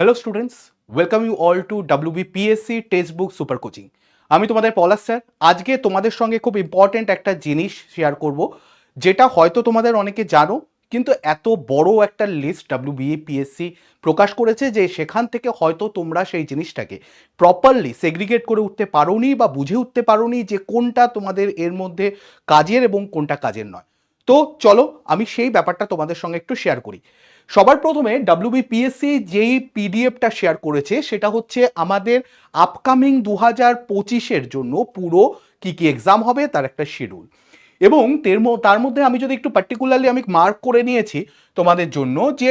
Hello students welcome you all to WBPSC text book super coaching আমি তোমাদের পলাশ sir. আজকে তোমাদের সঙ্গে খুব ইম্পর্ট্যান্ট একটা জিনিস শেয়ার করব, যেটা হয়তো তোমাদের অনেকে জানো, কিন্তু এত বড় একটা লিস্ট ডাব্লিউবিএপিএসসি প্রকাশ করেছে যে সেখান থেকে হয়তো তোমরা সেই জিনিসটাকে প্রপারলি সেগ্রিগেট করে উঠতে পারোনি বা বুঝে উঠতে পারোনি যে কোনটা তোমাদের এর মধ্যে কাজের এবং কোনটা কাজের নয়। তো চলো, আমি সেই ব্যাপারটা তোমাদের সঙ্গে একটু শেয়ার করি। সবার প্রথমে ডাব্লিউবিপিএসসি যেই পিডিএফটা শেয়ার করেছে, সেটা হচ্ছে আমাদের আপকামিং দু হাজার পঁচিশের জন্য পুরো কি কি এক্সাম হবে তার একটা শিডিউল এবং তের মধ্যে আমি যদি একটু পার্টিকুলারলি আমি মার্ক করে নিয়েছি তোমাদের জন্য যে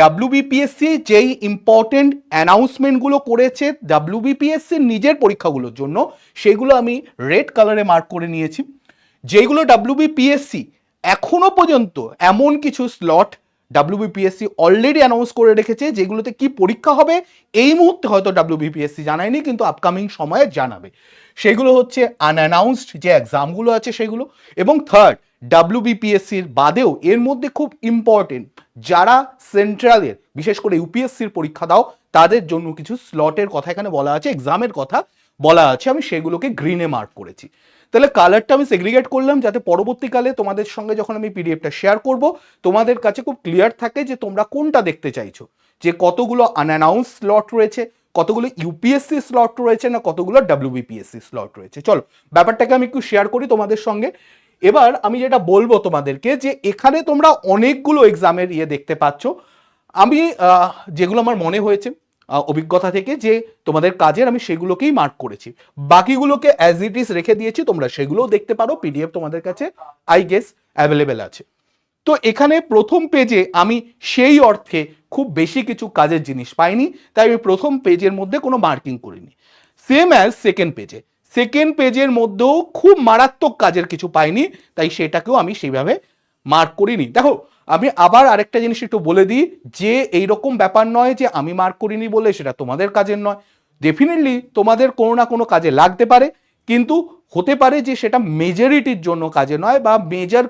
ডাব্লিউবিপিএসসি যেই ইম্পর্টেন্ট অ্যানাউন্সমেন্টগুলো করেছে ডাব্লিউবিপিএসসির নিজের পরীক্ষাগুলোর জন্য, সেগুলো আমি রেড কালারে মার্ক করে নিয়েছি। যেইগুলো যেগুলো ডাব্লিউবিপিএসসি এখনও পর্যন্ত এমন কিছু স্লট ডাব্লিউবিপিএসসি অলরেডি অ্যানাউন্স করে রেখেছে যেগুলোতে কি পরীক্ষা হবে। এই মুহূর্তে হয়তো ডাব্লিউবিপিএসসি জানায়নি, কিন্তু আপকামিং সময়ে জানাবে। সেগুলো হচ্ছে আনঅ্যানাউন্সড যে এক্সামগুলো আছে সেগুলো। এবং থার্ড ডাব্লিউবিপিএসসির বাদেও এর মধ্যে খুব ইম্পর্টেন্ট যারা সেন্ট্রালের বিশেষ করে ইউপিএসসির পরীক্ষা দাও, তাদের জন্য কিছু স্লটের কথা এখানে বলা আছে এক্সামের কথা বলা আছে, আমি সেগুলোকে গ্রিনে মার্ক করেছি। তাহলে কালারটা আমি সেগ্রিগেট করলাম যাতে পরবর্তীকালে তোমাদের সঙ্গে যখন আমি পিডিএফটা শেয়ার করব, তোমাদের কাছে খুব ক্লিয়ার থাকে যে তোমরা কোনটা দেখতে চাইছো। যে কতগুলো আনঅ্যানাউন্স স্লট রয়েছে, কতগুলো ইউপিএসসি স্লট রয়েছে না কতগুলো ডাব্লিউবিপিএসসি স্লট রয়েছে। চলো, ব্যাপারটাকে আমি একটু শেয়ার করি তোমাদের সঙ্গে। এবার আমি যেটা বলব তোমাদেরকে যে এখানে তোমরা অনেকগুলো এক্সামের ইয়ে দেখতে পাচ্ছ। আমি যেগুলো আমার মনে হয়েছে অভিজ্ঞতা থেকে যে তোমাদের কাজের আমি সেগুলোকেই মার্ক করেছি। বাকিগুলোকে অ্যাজ ইট ইজ রেখে দিয়েছি, তোমরা সেগুলোও দেখতে পারো পিডিএফ তোমাদের কাছে আই গেস অ্যাভেলেবেল আছে। তো এখানে প্রথম পেজে আমি সেই অর্থে খুব বেশি কিছু কাজের জিনিস পাইনি, তাই আমি প্রথম পেজের মধ্যে কোনো মার্কিং করিনি। সেম অ্যাজ সেকেন্ড পেজে সেকেন্ড পেজের মধ্যেও খুব মারাত্মক কাজের কিছু পাইনি, তাই সেটাকেও আমি সেইভাবে মার্ক করিনি। দেখো আমি আবার আরেকটা জিনিস একটু বলে দিই, যে এইরকম ব্যাপার নয় যে আমি মার্ক করিনি বলে সেটা তোমাদের কাজের নয়। ডেফিনেটলি তোমাদের কোনো না কোনো কাজে লাগতে পারে, কিন্তু হতে পারে যে সেটা মেজরিটির জন্য কাজে নয় বা মেজর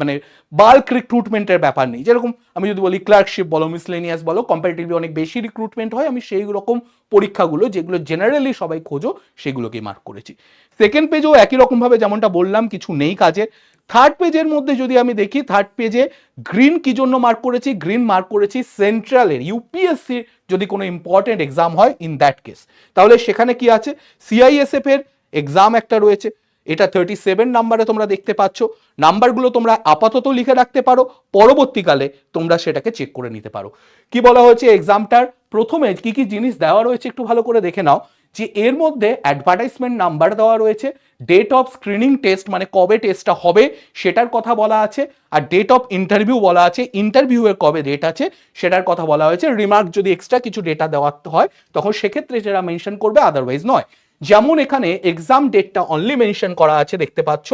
মানে বাল্ক রিক্রুটমেন্টের ব্যাপার নেই। যেরকম আমি যদি বলি ক্লার্কশিপ বলো মিসলেনিয়াস বলো কম্পারেটিভলি অনেক বেশি রিক্রুটমেন্ট হয়, আমি সেই রকম পরীক্ষাগুলো যেগুলো জেনারেলি সবাই খোঁজো, সেগুলোকেই মার্ক করেছি। সেকেন্ড পেজেও একই রকমভাবে যেমনটা বললাম, কিছু নেই কাজের। থার্ড পেজের মধ্যে যদি আমি দেখি থার্ড পেজে গ্রিন কি জন্য মার্ক করেছি? গ্রিন মার্ক করেছি সেন্ট্রালের ইউপিএসসির যদি কোনো ইম্পর্টেন্ট এক্সাম হয় ইন দ্যাট কেস তাহলে সেখানে কি আছে? সিআইএসএফ এর এক্সাম একটা রয়েছে। এটা থার্টি সেভেন নাম্বারে তোমরা দেখতে পাচ্ছ। নাম্বারগুলো তোমরা আপাতত লিখে রাখতে পারো। পরবর্তীকালে তোমরা সেটাকে চেক করে নিতে পারো। কি বলা হয়েছে এক্সামটার প্রথমে কি কি জিনিস দেওয়া রয়েছে একটু ভালো করে দেখে নাও। যে এর মধ্যে অ্যাডভার্টাইজমেন্ট নাম্বার দেওয়া রয়েছে ডেট অফ স্ক্রিনিং টেস্ট মানে কবে টেস্টটা হবে সেটার কথা বলা আছে, আর ডেট অফ ইন্টারভিউ বলা আছে ইন্টারভিউয়ের কবে ডেট আছে সেটার কথা বলা হয়েছে। রিমার্ক যদি এক্সট্রা কিছু ডেটা দেওয়া হয়, তখন সেক্ষেত্রে সেটা মেনশন করবে আদারওয়াইজ নয়। যেমন এখানে এক্সাম ডেটটা অনলি মেনশন করা আছে, দেখতে পাচ্ছ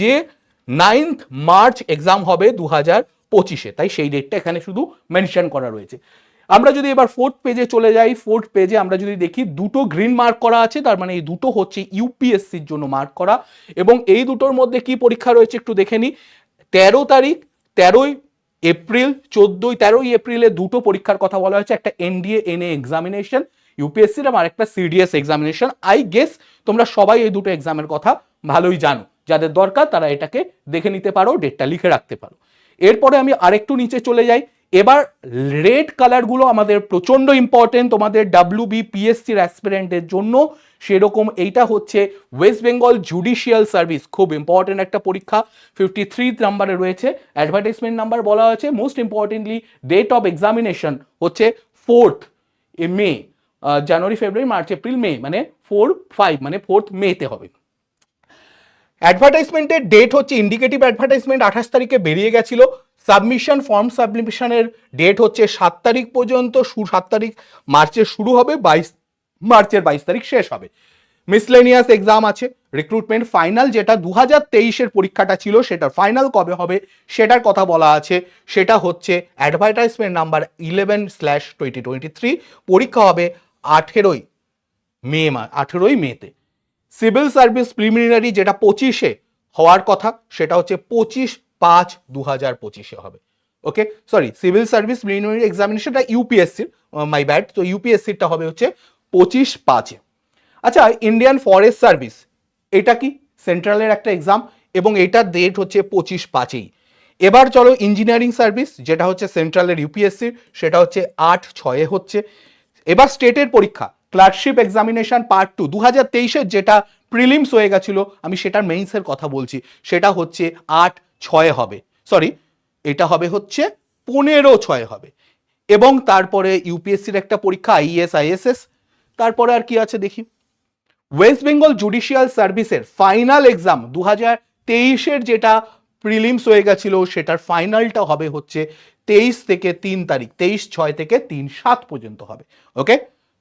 যে নাইন্থ মার্চ এক্সাম হবে দু পঁচিশে, তাই সেই ডেটটা এখানে শুধু মেনশন করা রয়েছে। আমরা যদি এবার ফোর্থ পেজে চলে যাই ফোর্থ পেজে আমরা যদি দেখি দুটো গ্রিন মার্ক করা আছে, তার মানে এই দুটো হচ্ছে ইউপিএসসির জন্য মার্ক করা এবং এই দুটোর মধ্যে কি পরীক্ষা রয়েছে একটু দেখে নিই তেরো তারিখ, তেরোই এপ্রিল, চোদ্দোই, তেরোই এপ্রিলে দুটো পরীক্ষার কথা বলা হয়েছে, একটা এনডিএ এনএ এক্সামিনেশন ইউপিএসসির আর একটা সিডিএস এক্সামিনেশন আই গেস তোমরা সবাই এই দুটো এক্সামের কথা ভালোই জানো। যাদের দরকার তারা এটাকে দেখে নিতে পারো ডেটটা লিখে রাখতে পারো। এরপরে আমি আরেকটু নিচে চলে যাই। এবার রেড কালারগুলো আমাদের প্রচণ্ড ইম্পর্টেন্ট তোমাদের ডাব্লিউ বিপিএসসির অ্যাসপিরেন্টের জন্য। সেরকম এইটা হচ্ছে ওয়েস্ট বেঙ্গল জুডিশিয়াল সার্ভিস খুব ইম্পর্টেন্ট একটা পরীক্ষা। ফিফটি থ্রি নাম্বারে রয়েছে অ্যাডভার্টাইজমেন্ট নাম্বার বলা হয়েছে most importantly date of examination হচ্ছে fourth May January February March April May মানে ফোর ফাইভ মানে ফোর্থ মেতে হবে। অ্যাডভার্টাইজমেন্টের ডেট হচ্ছে ইন্ডিকেটিভ অ্যাডভার্টাইজমেন্ট আঠাশ তারিখে বেরিয়ে গেছিল। সাবমিশন, ফর্ম সাবমিশনের ডেট হচ্ছে সাত তারিখ পর্যন্ত সাত তারিখ মার্চের শুরু হবে, বাইশ, মার্চের বাইশ তারিখ শেষ হবে। মিসলেনিয়াস এক্সাম আছে রিক্রুটমেন্ট ফাইনাল যেটা দু হাজার তেইশের পরীক্ষাটা ছিল, সেটার ফাইনাল কবে হবে, সেটার কথা বলা আছে। সেটা হচ্ছে advertisement number eleven slash twenty twenty three পরীক্ষা হবে আঠেরোই মে মা, আঠেরোই মেতে সিভিল সার্ভিস প্রিলিমিনারি যেটা পঁচিশে হওয়ার কথা, সেটা হচ্ছে পঁচিশ পাঁচ দু হাজার পঁচিশে হবে। Okay sorry civil service preliminary এক্সামিনেশনটা ইউপিএসসির মাই ব্যাড তো ইউপিএসসিটা হবে হচ্ছে পঁচিশ পাঁচে। আচ্ছা ইন্ডিয়ান ফরেস্ট সার্ভিস এটা কি? সেন্ট্রালের একটা এক্সাম এবং এটার ডেট হচ্ছে পঁচিশ পাঁচেই। এবার চলো ইঞ্জিনিয়ারিং সার্ভিস যেটা হচ্ছে সেন্ট্রালের ইউপিএসসির সেটা হচ্ছে আট ছয়ে হচ্ছে। এবার স্টেটের পরীক্ষা ক্লার্কশিপ এক্সামিনেশন পার্ট টু দু হাজার তেইশের যেটা প্রিলিমস হয়ে গেছিল, আমি সেটার মেইনসের কথা বলছি, সেটা হচ্ছে আট ছয়ে হবে। সরি এটা হবে হচ্ছে পনেরো ছয় হবে। এবং তারপরে ইউপিএসসির একটা পরীক্ষা আইএস আইএসএস। তারপরে আর কি আছে দেখি। ওয়েস্ট বেঙ্গল জুডিশিয়াল সার্ভিসের ফাইনাল এক্সাম দু হাজার তেইশের যেটা প্রিলিমস হয়ে গেছিল, সেটার ফাইনালটা হবে হচ্ছে তেইশ থেকে তিন তারিখ, তেইশ ছয় থেকে তিন সাত পর্যন্ত হবে। ওকে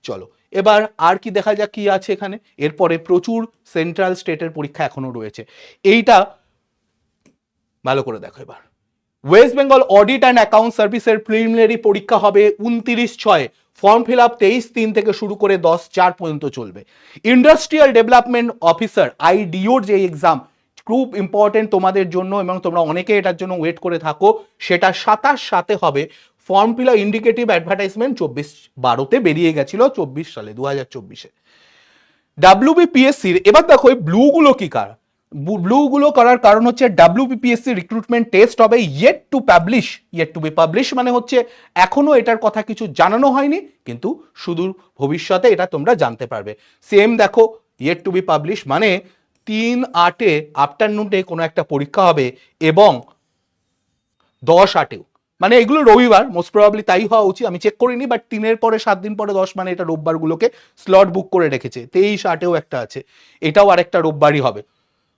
চলো, এবার আর কি দেখা যাক কি আছে এখানে। এরপরে প্রচুর সেন্ট্রাল স্টেটের পরীক্ষা এখনও রয়েছে। এইটা ভালো করে দেখো এবার। West Bengal audit and account সার্ভিসের প্রিলিমিনারি পরীক্ষা হবে উনতিরিশ ছয়। ফর্ম ফিল আপ তেইশ তিন থেকে শুরু করে দশ, চার পর্যন্ত চলবে। ইন্ডাস্ট্রিয়াল ডেভেলপমেন্ট অফিসার আইডিওর যে এক্সাম খুব ইম্পর্টেন্ট তোমাদের জন্য এবং তোমরা অনেকে এটার জন্য ওয়েট করে থাকো। সেটা সাতাশ সাথে হবে। Form fill up indicative advertisement চব্বিশ বারোতে বেরিয়ে গেছিল, চব্বিশ সালে দু হাজার চব্বিশে ডাব্লিউবিপিএসসির এবার দেখো এই ব্লুগুলো কি কার? ব্লুগুলো করার কারণ হচ্ছে ডাব্লিউবিপিএসসি রিক্রুটমেন্ট টেস্ট হবে yet to publish yet to be publish মানে হচ্ছে এখনও এটার কথা কিছু জানানো হয়নি, কিন্তু সুদূর ভবিষ্যতে এটা তোমরা জানতে পারবে। সেম দেখো ইয়েট টু বি পাবলিশ মানে তিন আটে আফটারনুনে কোনো একটা পরীক্ষা হবে এবং দশ আটেও। মানে এগুলো রবিবার মোস্ট প্রবাবলি তাই হওয়া উচিত, আমি চেক করিনি বাট তিনের পরে সাত দিন পরে দশ মানে এটা রোববারগুলোকে স্লট বুক করে রেখেছে, তেইশ আটেও একটা আছে, এটাও আরেকটা রোববারই হবে।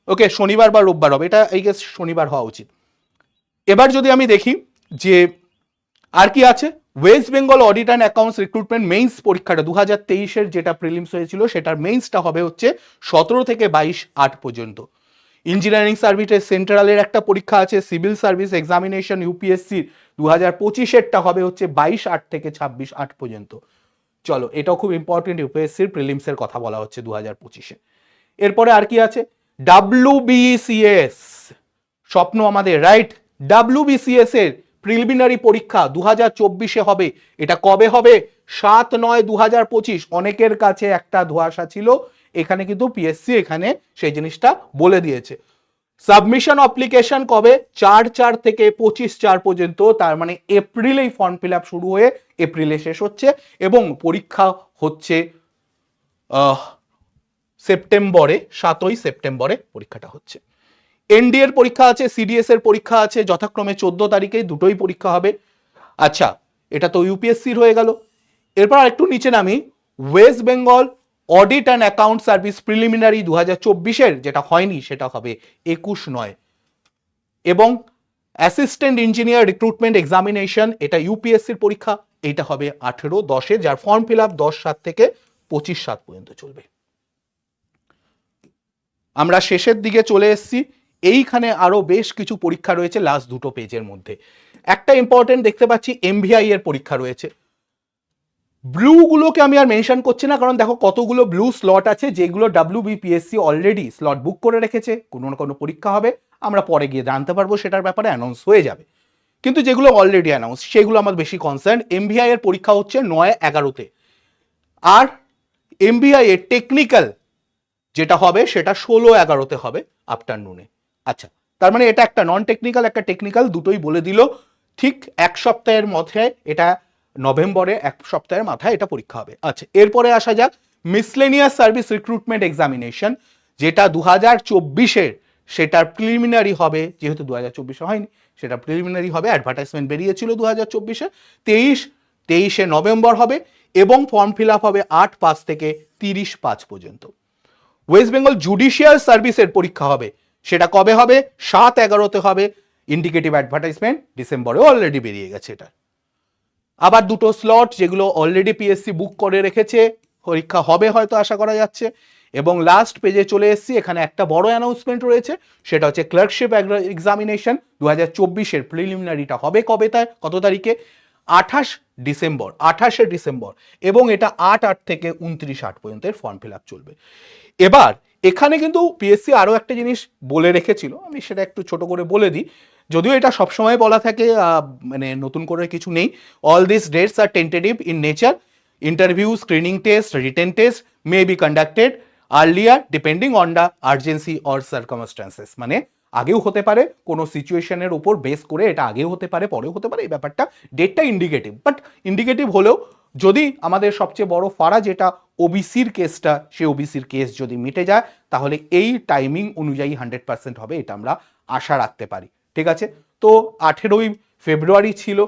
ওকে, শনিবার বা রোববার হবে, এটা এই গেস শনিবার হওয়া উচিত। এবার যদি আমি দেখি যে আর কি আছে West Bengal audit and accounts recruitment mains পরীক্ষাটা দু হাজার তেইশের যেটা প্রিলিমস হয়েছিল, সেটার মেইনসটা হবে হচ্ছে সতেরো থেকে বাইশ আট পর্যন্ত। ইঞ্জিনিয়ারিং সার্ভিসের সেন্ট্রালের একটা পরীক্ষা আছে সিভিল সার্ভিস এক্সামিনেশন ইউপিএসসি দু হাজার পঁচিশেরটা হবে হচ্ছে বাইশ আট থেকে ছাব্বিশ আট পর্যন্ত। চলো, এটাও খুব ইম্পর্টেন্ট ইউপিএসসির প্রিলিমসের কথা বলা হচ্ছে দু হাজার পঁচিশে। এরপরে আর কি আছে? ডাব্লু বিসিএস স্বপ্ন আমাদের রাইট ডাব্লু বিসিএস এর প্রিলিমিনারি পরীক্ষা দু হাজার চব্বিশে হবে। এটা কবে হবে? সাত নয় দু হাজার পঁচিশ। অনেকের কাছে একটা ধোয়াশা ছিল। এখানে কিন্তু পিএসসি এখানে সেই জিনিসটা বলে দিয়েছে। সাবমিশন অ্যাপ্লিকেশন কবে? চার চার থেকে পঁচিশ চার পর্যন্ত তার মানে এপ্রিলেই ফর্ম ফিল শুরু হয়ে এপ্রিলে শেষ হচ্ছে এবং পরীক্ষা হচ্ছে আহ, সেপ্টেম্বরে, সাতই সেপ্টেম্বরে পরীক্ষাটা হচ্ছে। এনডি এর পরীক্ষা আছে, সিডিএস এর পরীক্ষা আছে, যথাক্রমে চোদ্দ তারিখে দুটোই পরীক্ষা হবে। আচ্ছা এটা তো ইউপিএসসির হয়ে গেল। এরপর একটু নিচে নামি, West Bengal audit and account service preliminary দু হাজার চব্বিশের, যেটা হয়নি, সেটা হবে একুশ নয়। এবং অ্যাসিস্ট্যান্ট ইঞ্জিনিয়ার রিক্রুটমেন্ট এক্সামিনেশন, এটা ইউপিএসসির পরীক্ষা এটা হবে আঠেরো দশে, যার ফর্ম ফিল আপ দশ সাত থেকে পঁচিশ সাত পর্যন্ত চলবে। আমরা শেষের দিকে চলে এসেছি। এইখানে আরও বেশ কিছু পরীক্ষা রয়েছে লাস্ট দুটো পেজের মধ্যে। একটা ইম্পর্টেন্ট দেখতে পাচ্ছি এমভিআই এর পরীক্ষা রয়েছে। ব্লুগুলোকে আমি আর মেনশন করছি না, কারণ দেখো কতগুলো ব্লু স্লট আছে, যেগুলো W BPSC already slot book করে রেখেছে। কোনো না কোনো পরীক্ষা হবে, আমরা পরে গিয়ে জানতে পারব, সেটার ব্যাপারে অ্যানাউন্স হয়ে যাবে। কিন্তু যেগুলো অলরেডি অ্যানাউন্স সেগুলো আমার বেশি কনসার্ন এমভিআই এর পরীক্ষা হচ্ছে নয় এগারোতে। আর এমবিআই এর টেকনিক্যাল যেটা হবে সেটা ষোলো এগারোতে হবে আফটারনুনে আচ্ছা তার মানে এটা একটা নন টেকনিক্যাল একটা টেকনিক্যাল দুটোই বলে দিল। ঠিক এক সপ্তাহের মধ্যে এটা নভেম্বরে, এক সপ্তাহের মাথায় এটা পরীক্ষা হবে। আচ্ছা এরপরে আসা যাক মিসলেনিয়াস সার্ভিস রিক্রুটমেন্ট এক্সামিনেশন যেটা দু হাজার চব্বিশের সেটার প্রিলিমিনারি হবে, যেহেতু দু হাজার চব্বিশে হয়নি, সেটা প্রিলিমিনারি হবে অ্যাডভার্টাইজমেন্ট বেরিয়েছিল দু হাজার চব্বিশে, তেইশ, তেইশে নভেম্বর হবে এবং ফর্ম ফিল আপ হবে আট পাঁচ থেকে তিরিশ পাঁচ পর্যন্ত। ওয়েস্ট বেঙ্গল জুডিশিয়াল সার্ভিসের পরীক্ষা হবে। সেটা কবে হবে? সাত এগারোতে হবে। ইন্ডিকেটিভ অ্যাডভার্টাইজমেন্ট ডিসেম্বরে অলরেডি বেরিয়ে গেছে এটা। আবার দুটো স্লট যেগুলো অলরেডি পিএসসি বুক করে রেখেছে, পরীক্ষা হবে হয়তো আশা করা যাচ্ছে। এবং লাস্ট পেজে চলে এসেছি, এখানে একটা বড় অ্যানাউন্সমেন্ট রয়েছে, সেটা হচ্ছে ক্লার্কশিপ এক্সামিনেশন দু হাজার চব্বিশের প্রিলিমিনারিটা হবে কবে তাই কত তারিখে? আঠাশ ডিসেম্বর, আঠাশে ডিসেম্বর এবং এটা আট আট থেকে উনত্রিশ আট পর্যন্ত ফর্ম ফিল আপ চলবে। এবার, এখানে কিন্তু পিএসসি আরও একটা জিনিস বলে রেখেছিল, আমি সেটা একটু ছোট করে বলে দিই। যদিও এটা সবসময় বলা থাকে মানে নতুন করে কিছু নেই। All this dates are tentative in nature interview screening test written test may be conducted earlier depending on the urgency or circumstances মানে আগেও হতে পারে, কোনো সিচুয়েশনের উপর বেস করে এটা আগেও হতে পারে, পরেও হতে পারে, এই ব্যাপারটা ডেটটা ইন্ডিকেটিভ বাট ইন্ডিকেটিভ হলেও যদি আমাদের সবচেয়ে বড় ফারা যেটা ওবিসির কেসটা সে ওবিসির কেস যদি মিটে যায়, তাহলে এই টাইমিং অনুযায়ী হান্ড্রেড পার্সেন্ট হবে, এটা আমরা আশা রাখতে পারি। ঠিক আছে? তো আঠেরোই ফেব্রুয়ারি ছিল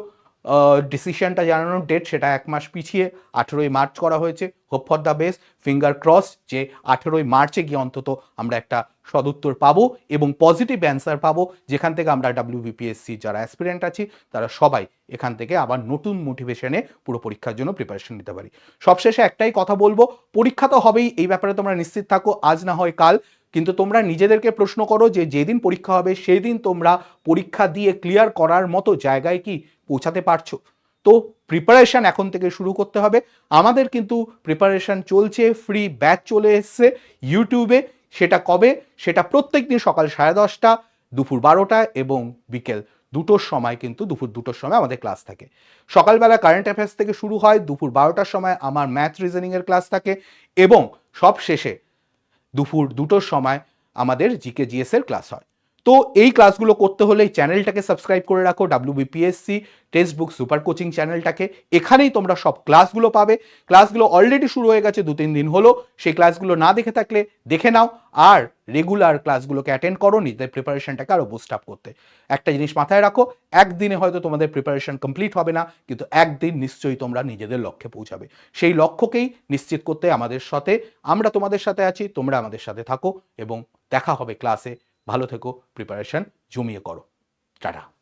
ডিসিশনটা জানানোর ডেট সেটা এক মাস পিছিয়ে আঠেরোই মার্চ করা হয়েছে। Hope for the best finger cross যে আঠেরোই মার্চে গিয়ে অন্তত আমরা একটা সদুত্তর পাবো এবং পজিটিভ অ্যান্সার পাবো। যেখান থেকে আমরা ডাব্লিউবিপিএসসি যারা অ্যাসপিরেন্ট আছি, তারা সবাই এখান থেকে আবার নতুন মোটিভেশনে পুরো পরীক্ষার জন্য প্রিপারেশন নিতে পারি। সবশেষে একটাই কথা বলব, পরীক্ষা তো হবেই, এই ব্যাপারে তোমরা নিশ্চিত থাকো, আজ না হয় কাল। কিন্তু তোমরা নিজেদেরকে প্রশ্ন করো যে যেদিন পরীক্ষা হবে সেই দিন তোমরা পরীক্ষা দিয়ে ক্লিয়ার করার মতো জায়গায় কি পৌঁছাতে পারছ। তো প্রিপারেশন এখন থেকে শুরু করতে হবে। আমাদের কিন্তু প্রিপারেশন চলছে ফ্রি ব্যাচ চলে এসছে ইউটিউবে সেটা কবে? সেটা প্রত্যেক দিন সকাল সাড়ে দশটা, দুপুর বারোটা এবং বিকেল দুটোর সময় কিন্তু দুপুর দুটোর সময় আমাদের ক্লাস থাকে। সকালবেলা কারেন্ট অ্যাফেয়ার্স থেকে শুরু হয়, দুপুর বারোটার সময় আমার ম্যাথ রিজনিংয়ের ক্লাস থাকে এবং সব শেষে দুপুর দুটোর সময় আমাদের জিকে জিএস এর ক্লাস হয়। তো এই ক্লাসগুলো করতে হলে এই চ্যানেলটাকে সাবস্ক্রাইব করে রাখো WBPSC text book super coaching চ্যানেলটাকে এখানেই তোমরা সব ক্লাসগুলো পাবে। ক্লাসগুলো অলরেডি শুরু হয়ে গেছে দু তিন দিন হলো। সেই ক্লাসগুলো না দেখে থাকলে দেখে নাও। আর রেগুলার ক্লাসগুলোকে অ্যাটেন্ড করো, নিজেদের প্রিপারেশনটাকে আরও বুস্ট আপ করতে। একটা জিনিস মাথায় রাখো, একদিনে হয়তো তোমাদের প্রিপারেশন কমপ্লিট হবে না, কিন্তু একদিন নিশ্চয়ই তোমরা নিজেদের লক্ষ্যে পৌঁছাবে। সেই লক্ষ্যকেই নিশ্চিত করতে আমাদের সাথে। আমরা তোমাদের সাথে আছি, তোমরা আমাদের সাথে থাকো এবং দেখা হবে ক্লাসে ভালো থেকো প্রিপারেশন জমিয়ে করো। টাটা।